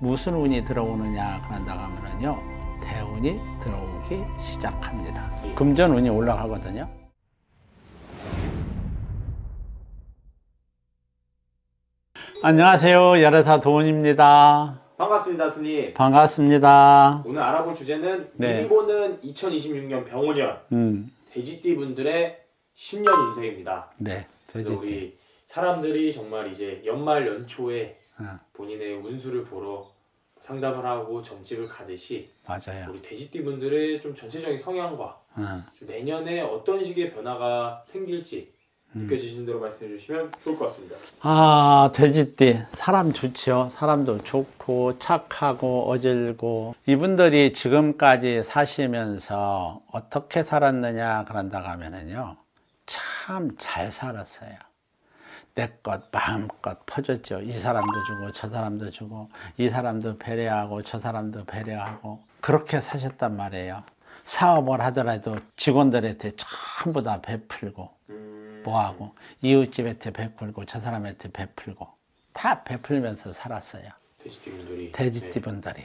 무슨 운이 들어오느냐 그런다고 하면은요 대운이 들어오기 시작합니다. 금전 운이 올라가거든요. 안녕하세요 열애사 도훈입니다. 반갑습니다, 스님. 반갑습니다. 오늘 알아볼 주제는 네. 미리 보는 2026년 병원년 음, 돼지띠 분들의 10년 운세입니다. 네, 그래서 돼지띠. 우리 사람들이 정말 이제 연말 연초에 어, 본인의 운수를 보러 상담을 하고 점집을 가듯이 맞아요. 우리 돼지띠 분들의 좀 전체적인 성향과 어, 좀 내년에 어떤 식의 변화가 생길지 음. 느껴지신 대로 말씀해 주시면 좋을 것 같습니다. 아, 돼지띠. 사람 좋지요. 사람도 좋고, 착하고, 어질고. 이분들이 지금까지 사시면서 어떻게 살았느냐, 그런다고 하면은요. 참 잘 살았어요. 내것 마음껏 퍼줬죠. 이 사람도 주고, 저 사람도 주고, 이 사람도 배려하고, 저 사람도 배려하고. 그렇게 사셨단 말이에요. 사업을 하더라도 직원들한테 전부 다 베풀고, 음, 뭐하고 이웃집한테 베풀고 저 사람한테 베풀고 다 베풀면서 살았어요. 돼지띠 분들이 돼지띠 네. 분들이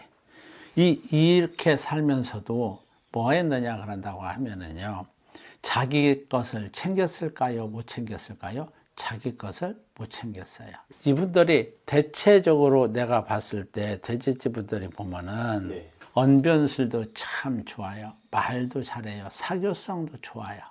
이 이렇게 살면서도 뭐 했느냐 그런다고 하면은요 자기 것을 챙겼을까요 못 챙겼을까요 자기 것을 못 챙겼어요 이분들이 대체적으로 내가 봤을 때 돼지띠 분들이 보면은 네. 언변술도 참 좋아요 말도 잘해요 사교성도 좋아요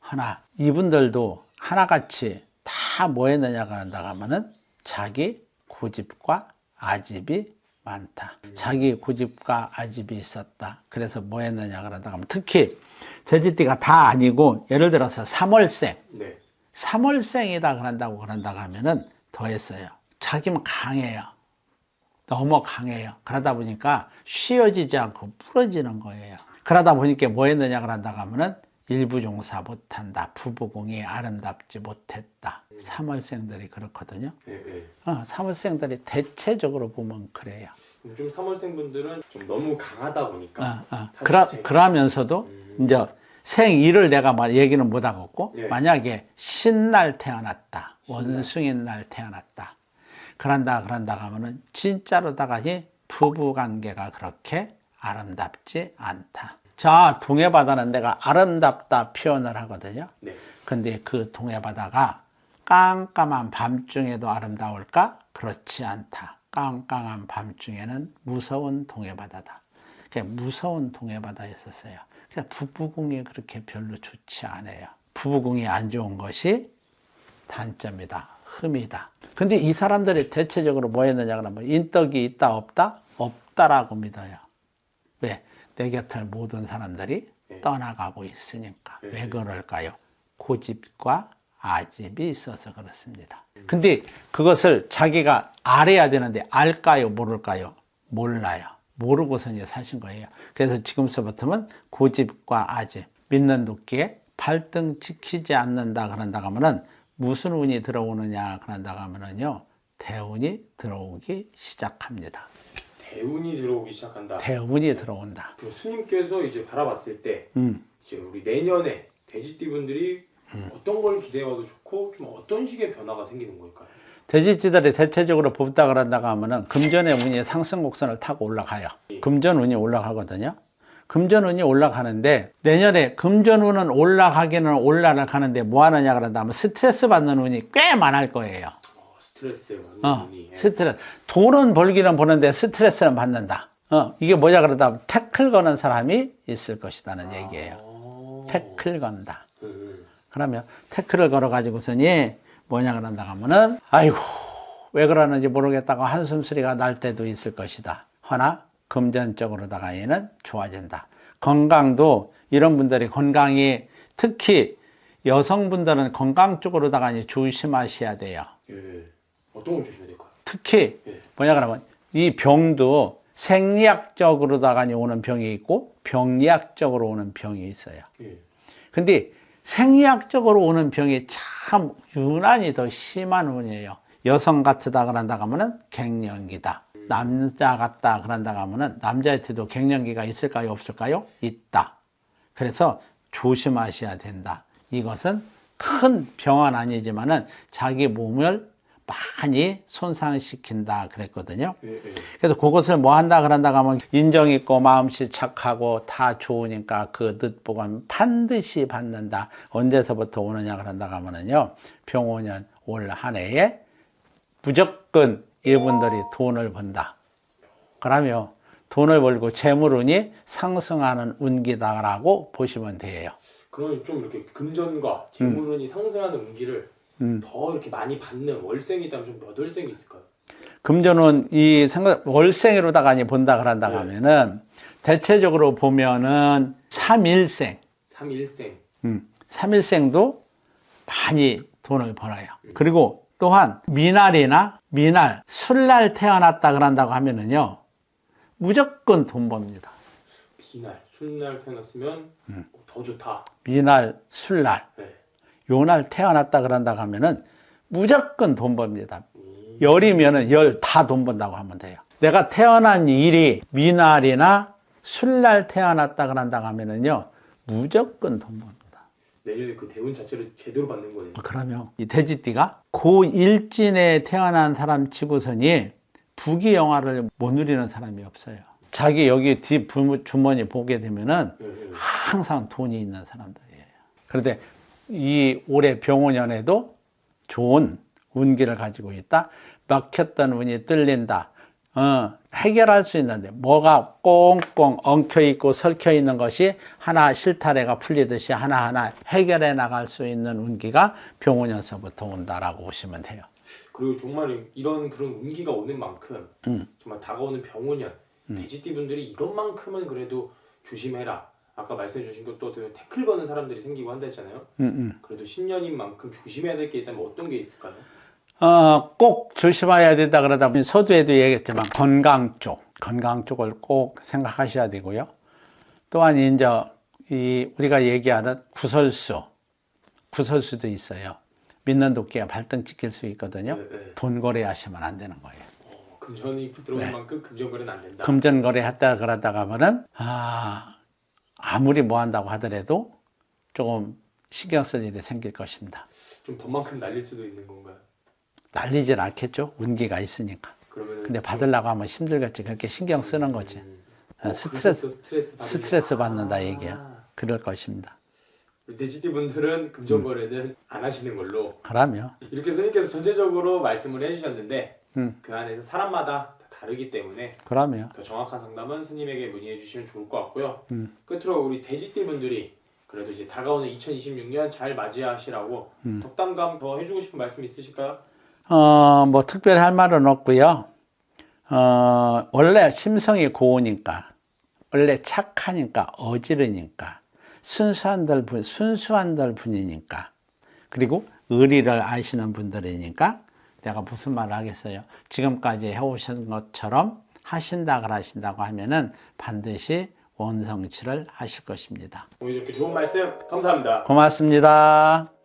하나 이분들도 하나같이 다 뭐 했느냐가 한다고 하면은 자기 고집과 아집이 많다. 자기 고집과 아집이 있었다. 그래서 뭐 했느냐 그러다가 특히 돼지띠가 다 아니고 예를 들어서 3월생 네. 3월생이다 그런다고 그런다고 하면은 더 했어요. 자기는 강해요. 너무 강해요. 그러다 보니까 쉬어지지 않고 부러지는 거예요. 그러다 보니까 뭐 했느냐 그런다고 하면은 일부 종사 못한다. 부부공이 아름답지 못했다. 3월생들이 그렇거든요. 네, 네. 어, 3월생들이 대체적으로 보면 그래요. 좀 3월생 분들은 좀 너무 강하다 보니까 어, 어. 그러, 그러면서도 음. 이제 생일을 내가 막 얘기는 못 하겠고 네. 만약에 신날 태어났다. 원숭이 날 태어났다 그런다 그런다 하면은 진짜로다가니 부부 관계가 그렇게 아름답지 않다 자 동해바다는 내가 아름답다 표현을 하거든요 네. 근데 그 동해바다가 깜깜한 밤중에도 아름다울까? 그렇지 않다. 깜깜한 밤중에는 무서운 동해바다다. 그냥 무서운 동해바다였었어요. 부부궁이 그렇게 별로 좋지 않아요. 부부궁이 안 좋은 것이 단점이다. 흠이다. 근데 이 사람들이 대체적으로 뭐 했느냐 그러면 인덕이 있다 없다? 없다라고 믿어요. 왜? 내 곁을 모든 사람들이 네. 떠나가고 있으니까. 네. 왜 그럴까요? 고집과 아집이 있어서 그렇습니다. 근데 그것을 자기가 알아야 되는데 알까요? 모를까요? 몰라요. 모르고서 이제 사신 거예요. 그래서 지금서부터는 고집과 아집, 믿는 도끼에 발등 지키지 않는다 그런다고 하면은 무슨 운이 들어오느냐 그런다고 하면은요. 대운이 들어오기 시작합니다. 대운이 들어오기 시작한다. 대운이 들어온다. 스님께서 이제 바라봤을 때 음. 이제 우리 내년에 돼지띠 분들이 어떤 걸 기대해봐도 좋고 좀 어떤 식의 변화가 생기는 걸까요? 돼지띠들이 대체적으로 뽑다 그런다고 하면은 금전의 운이 상승 곡선을 타고 올라가요. 금전 운이 올라가거든요. 금전 운이 올라가는데 내년에 금전 운은 올라가기는 올라가는데 뭐 하느냐 그런다면 스트레스 받는 운이 꽤 많을 거예요. 어, 스트레스 받는 어, 분이 스트레스. 돈은 벌기는 보는데 스트레스는 받는다. 어, 이게 뭐냐 그러다 태클 거는 사람이 있을 것이다는 얘기예요. 아, 태클 건다. 음, 그러면 태클을 걸어가지고서니 뭐냐 그런다 하면은 아이고 왜 그러는지 모르겠다고 한숨 소리가 날 때도 있을 것이다. 허나 금전적으로다가 얘는 좋아진다. 건강도 이런 분들이 건강이 특히 여성분들은 건강 쪽으로다가 이제 조심하셔야 돼요. 예. 어떤 걸 주셔야 될까요? 특히 예. 뭐냐 그러면 이 병도 생리학적으로다가 오는 병이 있고 병리학적으로 오는 병이 있어요. 예. 근데 생리학적으로 오는 병이 참 유난히 더 심한 운이에요. 여성 같다 그런다 하면은 갱년기다. 남자 같다 그런다 하면은 남자한테도 갱년기가 있을까요 없을까요? 있다. 그래서 조심하셔야 된다. 이것은 큰 병은 아니지만은 자기 몸을 많이 손상시킨다 그랬거든요. 예, 예. 그래서 그것을 뭐 한다 그런다 하면 인정 있고 마음씨 착하고 다 좋으니까 그 늦복은 반드시 받는다. 언제서부터 오느냐 그런다 하면은요. 병오년 올 한 해에 무조건 이분들이 돈을 번다. 그러면 돈을 벌고 재물운이 상승하는 운기다라고 보시면 돼요. 그러면 좀 이렇게 금전과 재물운이 상승하는 운기를 음. 더 이렇게 많이 받는 월생이 있다면 좀 몇 월생이 있을까요? 금전은 이 생각 월생으로다가 아니 본다 그런다 네. 하면은 대체적으로 보면은 삼일생, 3일생. 음, 삼일생도 많이 돈을 벌어요. 그리고 또한 미날이나 미날 술날 태어났다 그런다고 하면은요 무조건 돈 법니다. 비날, 술날 태어났으면 음. 더 좋다. 미날 술날 네. 요날 태어났다 그런다고 하면은 무조건 돈 법니다. 음. 열이면은 열 다 돈 번다고 하면 돼요. 내가 태어난 일이 미날이나 술날 태어났다 그런다고 하면은요 무조건 돈 법니다. 내년에 그 대운 자체를 제대로 받는 거네요. 그러면 이 돼지띠가 고일진에 태어난 사람 치고서니 부귀 영화를 못 누리는 사람이 없어요. 자기 여기 뒤 부모- 주머니 보게 되면은 네, 네. 항상 돈이 있는 사람들이에요. 그런데 이 올해 병원년에도 좋은 운기를 가지고 있다. 막혔던 운이 뚫린다. 어, 해결할 수 있는데 뭐가 꽁꽁 엉켜 있고 설켜 있는 것이 하나 실타래가 풀리듯이 하나하나 해결해 나갈 수 있는 운기가 병원년서부터 온다라고 보시면 돼요. 그리고 정말 이런 그런 운기가 오는 만큼 음. 정말 다가오는 병원년 돼지띠 분들이 이것만큼은 그래도 조심해라. 아까 말씀해 주신 것도 그 태클 거는 사람들이 생기고 한다 했잖아요. 음, 음. 그래도 신년인 만큼 조심해야 될 게 있다면 어떤 게 있을까요? 어, 꼭 조심해야 된다 그러다 보니 서두에도 얘기했지만 건강 쪽, 건강 쪽을 꼭 생각하셔야 되고요. 또한 이제 이 우리가 얘기하는 구설수, 구설수도 있어요. 믿는 도끼가 발등 찍힐 수 있거든요. 네, 네. 돈 거래하시면 안 되는 거예요. 어, 금전이 들어오는 네. 만큼 금전 거래는 안 된다. 금전 거래했다 그러다가 하면은 아 아무리 뭐 한다고 하더라도 조금 신경 쓸 일이 생길 것입니다. 좀 돈만큼 날릴 수도 있는 건가요? 날리질 않겠죠. 운기가 있으니까. 그러면 근데 받으려고 하면 힘들겠지. 그렇게 신경 쓰는 거지. 음. 어, 어, 스트레스- 스트레스 스트레스 받는다 아. 얘기야. 그럴 것입니다. 돼지띠 분들은 금전 거래는 안 하시는 걸로 그러면 이렇게 선생님께서 전체적으로 말씀을 해주셨는데 음. 그 안에서 사람마다 다 다르기 때문에 그러면 더 정확한 상담은 스님에게 문의해 주시면 좋을 것 같고요. 음. 끝으로 우리 돼지띠 분들이 그래도 이제 다가오는 2026년 잘 맞이하시라고 음. 덕담감 더 해주고 싶은 말씀 있으실까요? 어, 뭐 특별히 할 말은 없고요. 어, 원래 심성이 고우니까 원래 착하니까 어지르니까 순수한들 분 순수한들 분이니까 그리고 의리를 아시는 분들이니까 내가 무슨 말을 하겠어요. 지금까지 해오신 것처럼 하신다 그러신다고 하면은 반드시 원성치를 하실 것입니다. 오늘 이렇게 좋은 말씀 감사합니다. 고맙습니다.